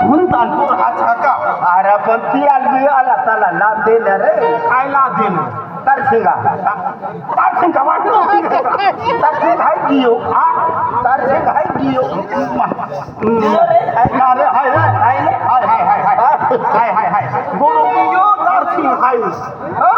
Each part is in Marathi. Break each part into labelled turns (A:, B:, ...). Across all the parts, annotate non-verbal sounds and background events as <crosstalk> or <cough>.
A: म्हणून तानपूर हा छाका
B: अरे पण ती आलबी आला त्याला लाभ दिला रे
A: काय लाभ दिलं
B: तर शिंगा
A: तार शिंगा वाटलं
B: तर शिंग हाय दियो
A: हा
B: तर शिंग हाय दियो
A: अरे हाय हाय हाय हाय हाय हाय हाय हाय हाय हाय गोरो पियो तार शिंग हाय
B: तर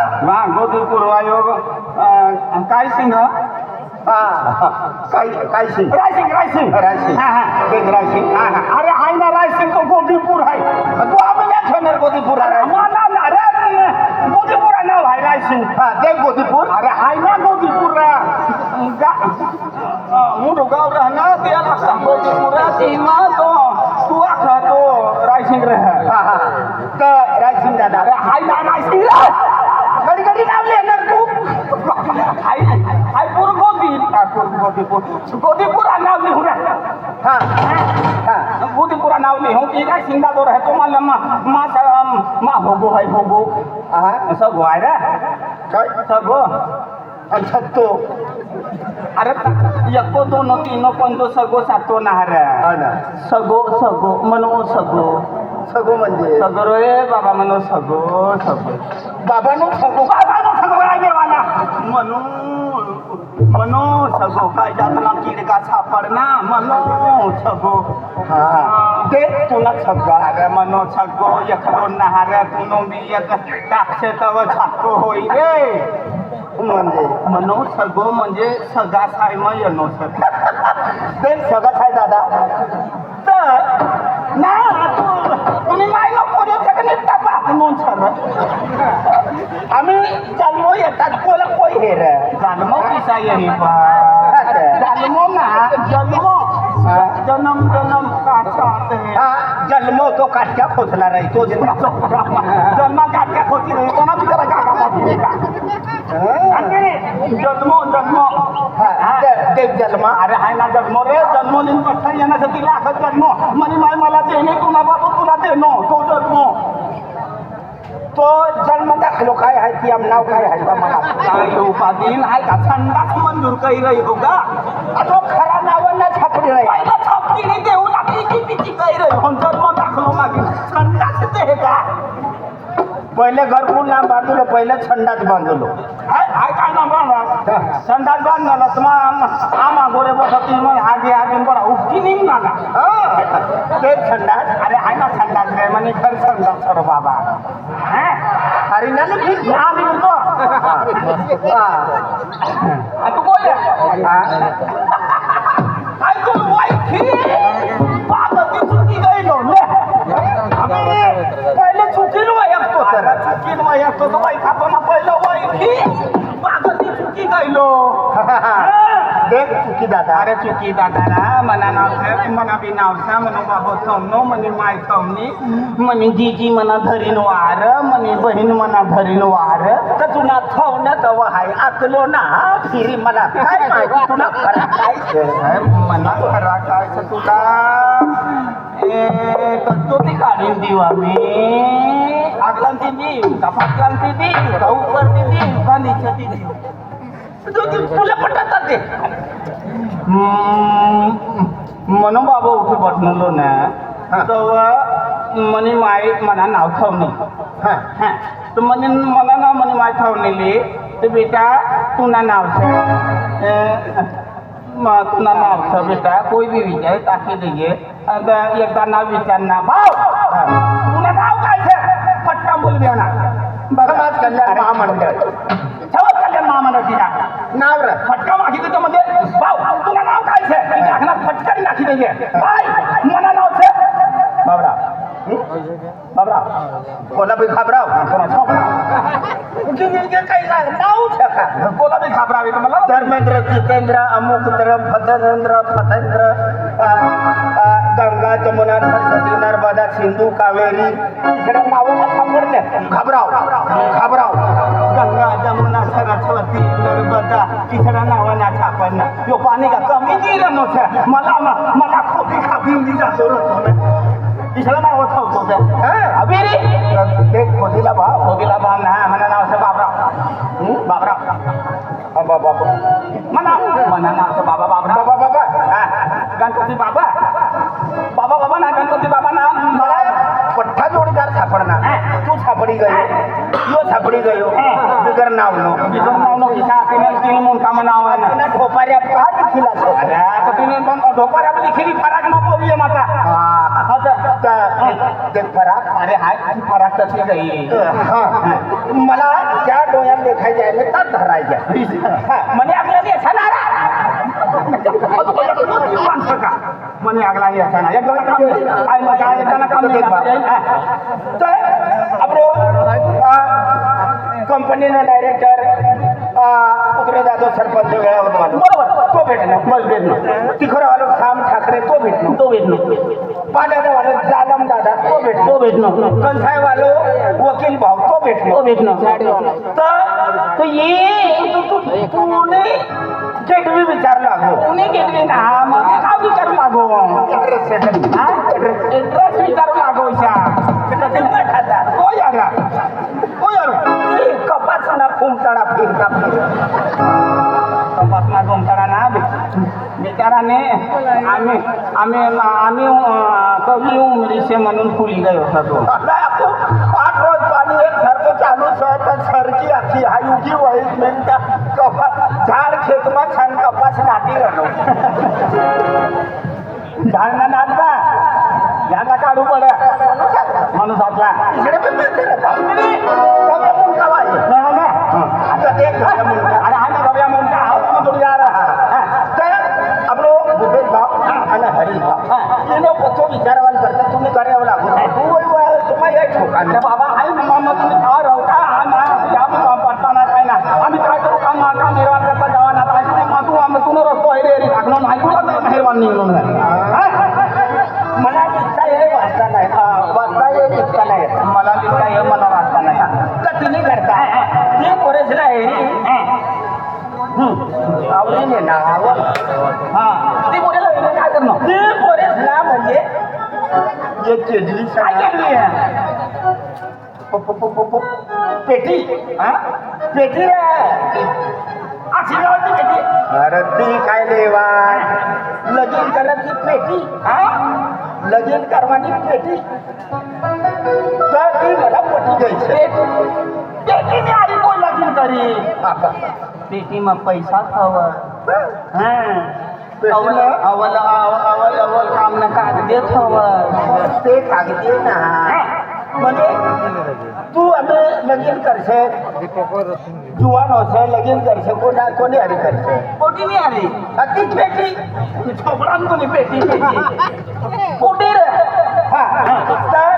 A: हाँ गोदुरपूर वायोग काय हाँ। सिंग
B: काय
A: सिंग रायसिंग हाँ,
B: हाँ। रायसिंग
A: रायसिंग हाँ
B: हाँ। रायसिंग
A: हाँ हाँ। अरे आहे ना रायसिंग तो गोदुरपूर आहे
B: तू आम्ही नाही ठेवणार
A: गोदुरपूर मला अरे गोदीपूर नाव आहे रायसिंग
B: हाँ ते गोदीपूर।
A: अरे आहे ना गोदीपूर मोठं गाव राहणार त्याला गोदीपुरा सीमा तो तू आखा तो रायसिंग राह।
B: तर तो रायसिंग दादा
A: अरे हाय ना रायसिंग राह।
B: घडी नाव लिहिणार तू?
A: हाय हाय पूर गोदी? पूर गोदीपूर गोदीपुरा नाव लिहू
B: हा. हा.
A: गोदीपुरा नाव लिहू ती काय सिंगा तो रहतो मला मा मा मा होगो हाय होगो
B: हा
A: सगो आहे रे.
B: काय?
A: सगो
B: अच्छा तो.
A: अरे एको दोन तीन पंचो सगो सातो ना रे
B: हा ना.
A: सगो सगो मनो सगो
B: सगो म्हणजे
A: सगो रे बाबा मनो सगो सगो।
B: बाबानो सगो।
A: बाबा नो सगो राजे वाला मनो मनो सगो। काय जातला कीड का सापडना मनो सगो।
B: हा।
A: ते तुला सगळं अरे मनो सगो एकलो नहारे तुनो मी एक टाकशे तव छाको होई रे।
B: म्हणजे
A: मनो सगो म्हणजे सगा साय मग येनो सग।
B: ते <laughs> सगळं काय दादा।
A: तर ना तू মাইলো করে সেখানে টাপা নুন ছাড়া
B: আমি জন্ম এটা বলে কই হে রে
A: जन्म जन्म काटे जन्म.
B: तो. काटक्या खोचला रे तो जन्म
A: काट्या खोची रे कोणा बिचारा काका जन्म जन्म.
B: ते जन्म.
A: अरे हाय ना जन्म रे. जन्म लिहून पठ्ठा येण्यासाठी लागत जन्म. म्हणे माय मला ते कोणा बाबा तुला देणो तो जन्म
B: तो जन्म दाखलो काय आहे ती आम नाव काय आहे का मला
A: काय उपाधीन आहे का संडास मंजूर काही रही हो का
B: आ तो खरा नावांना छापडी रे
A: पहिला छापतीने देऊ लागली की तिची काही रही हो जन्म दाखलो मागे संडास ते का
B: पहिले घर कोण लांब बांधलो पहिले संडास बांधलो.
A: हाय काय ना बांधला संडास बांधला तुम्हाला आमा गोरे बसत मग आगे आगे बरा उठकी नाही
B: मला ते संडास.
A: अरे हाय ना संडास काय म्हणे? खर संडास सर बाबा.
B: अरे
A: ना आम्ही म्हणतो. तू बोल ऐकून वाईट बाबा ती चुकी गई तो तर चुकील वाईट तो खातो ना पहिलं वाईट बाबा ती चुकी गईलो
B: देख चुकी दादा
A: अरे चुकी दादाला मना नाव मना बी नावसा म्हणून बाबा थमनो म्हणे माय थमनी म्हणे जीजी मना धरीन वार म्हणे बहीण मना धरीन वार
B: तर तुला थवणं तव हाय आकलो ना फिरी मला काय माहिती तुला खरा काय
A: मना खरा काय तुला ए कतो ती काढीन देऊ आम्ही नागलांती दी कपाक्रांती दी राऊतवरती दी गांधीच्या दी तुला पटत ते. म्हणून बाबा उठे बटनलो ना. तेव्हा मनी माय मना नाव थावणे तो मनी मला नाव म्हणे माय थावणेले तर बेटा तुना नाव छे तुना नाव छ बेटा. कोई भी विचार ताकि दीजिए एकदा नाव विचार ना भाव देवना
B: समाज कल्याण महामंडळ
A: समाज कल्याण महामंडळ तिच्या
B: नाव
A: फटका मागितलं तर म्हणजे भाऊ तुला नाव काय छे तिच्या हातात फटकारी नाखी दे भाई मना नाव छे बाबरा बाबरा
B: बोला भाई खाबराव
A: बोला भाई खाबराव मला
B: धर्मेंद्र जितेंद्र अमुक धर्म फतेंद्र फतेंद्र गंगा जमुना सरस्वती नर्मदा सिंधू कावेरी. इकडे नावाला सापडले घाबराव घाबराव.
A: गंगा जमुना सरस्वती नर्मदा तिसरा नावाना छापन यो पाणी का कमी दिलं नव्हतं मला मला खोटी खाबी मी जातो तिसरा नाव ठेवतो ते अबिरी
B: ते खोदीला भाव
A: बाब ना म्हणा नाव असं बाबराव? बाबराव.
B: बाबा. बाबा
A: म्हणा नाव बाबा
B: बाबा बाबा.
A: गणपती बाबा बाबा.
B: यो सापडी गयो बिगर नाव नो
A: तिचं नाव नो किसा तिने तिने म्हणून कामं नाव आहे ना
B: तिनं ठोपाऱ्या का लिखिला तो?
A: अरे आता तिने पण ढोपार आपली खिरी फराक ना पाहूया माता
B: हा.
A: हा तर.
B: त्या- ते फराक
A: अरे हाय फराक आहे
B: हा. मला त्या डोळ्यात आहे ना तर धरायच्या
A: म्हणे आपल्याला याचा माणसं का म्हणे आगला याचा ना एक दोन काम काय मजा येताना काम देत बा.
B: तर आपलं कंपनीनं डायरेक्टर उतरे जाधव सरपंच वेळा होतो
A: बरोबर. तो
B: तिखरवालो साम ठाकरे तो भेटलो.
A: तो भेटणार
B: पाण्यावालो जालम दादा तो भेटलो.
A: तो भेटणार
B: कंसायवालो वकील भाऊ तो भेटलो.
A: तो भेटणार
B: तर
A: तो ये
B: गेटवी विचारला अगो
A: कोणी घेतली ना मग का विचारू लागो? हा? एड्रेस विचारू लागो इशा हो यारा हो यार
B: कपासना फुमताडा फिरता
A: तपासना गोमतारा ना बिचाराने आम्ही आम्ही आम्ही कवी उमरीचे म्हणून फुली गयो होतो
B: आठ रोज पाणी एक सारखं चालू तर सरकी आखी हा युगी वहीत मिनटा कपास झाड खेतમાં छान कपास नाटी राहतो
A: झाडना नाचता याचा काढू पड माणूस आपला
B: इकडे पण मिळते ना बापरे. सगळं मुलगा वाई.
A: नाही ना?
B: आता ते मुलगा.
A: ती बोलायला गेले काय करणं
B: ते पोरेच म्हणजे एक
A: काय
B: पेटी
A: हा?
B: पेटी रे
A: अशी
B: अरे ती काय लेवा लगीन करायची पेटी
A: हा
B: लगीन करवानी पेटी तर ती मला पटी घ्यायची
A: શું
B: કરી
A: પેટીમાં પૈસા થવા અવલ અવલ અવલ અવલ કામને કાગદે થવા
B: તે કાગદે ના મને તું અમે લગીન કરશે જુવાનો છે લગીન કરશે કોના કોને હારી કરશે
A: કોટી ની હારી
B: અતિ જ
A: પેટી છોકરામ કોની પેટી પેટી
B: કોટી રે હા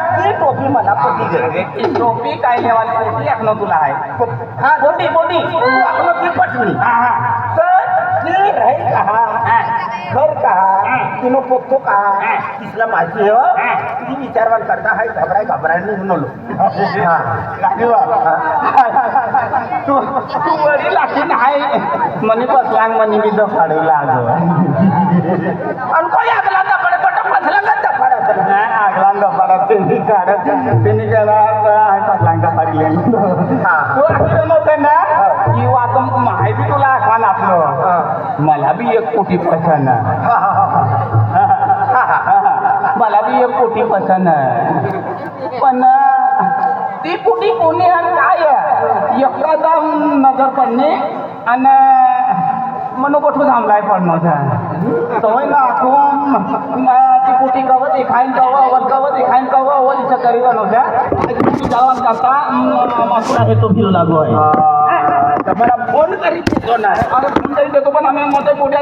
B: मला पोटी
A: घेते टोपी काय लेवाली पोटी अखनो तुला आहे.
B: हा पोटी पोटी अखनो ती पटली तर ती राहील का? घर का? तिनो पोतो का? तिसला माझी हो. ती विचारवान करता हाय घबराय घबराय
A: म्हणलो तू तू वरी लाखी हाय मनी बसलांग मनी मी फाडू लागो
B: आणि
A: त्यांनी काढत त्यांनी गेला बसलांग दफाडी. तू आखलं नव्हतं ना? की वाच माहिती तुला आठवण आपलं. मला बी एक कोटी पसंत. मला बी एक कोटी पसंत. पण ती कुठी कोणी आणि काय आहे? एकदम नजर पडणे आणि मनो कोठून थांबलाय पडणं तवय ना आठवून ती कुठी कवं देखाईन कवं अवल कवं देखाईन कवं अवल इच्छा करी नव्हत्या कुठी जावा करता मासूर आहे. तो फिरू लागू आहे
B: मला फोन करीत
A: अरे फोन तरी देतो पण आम्ही मत कुठे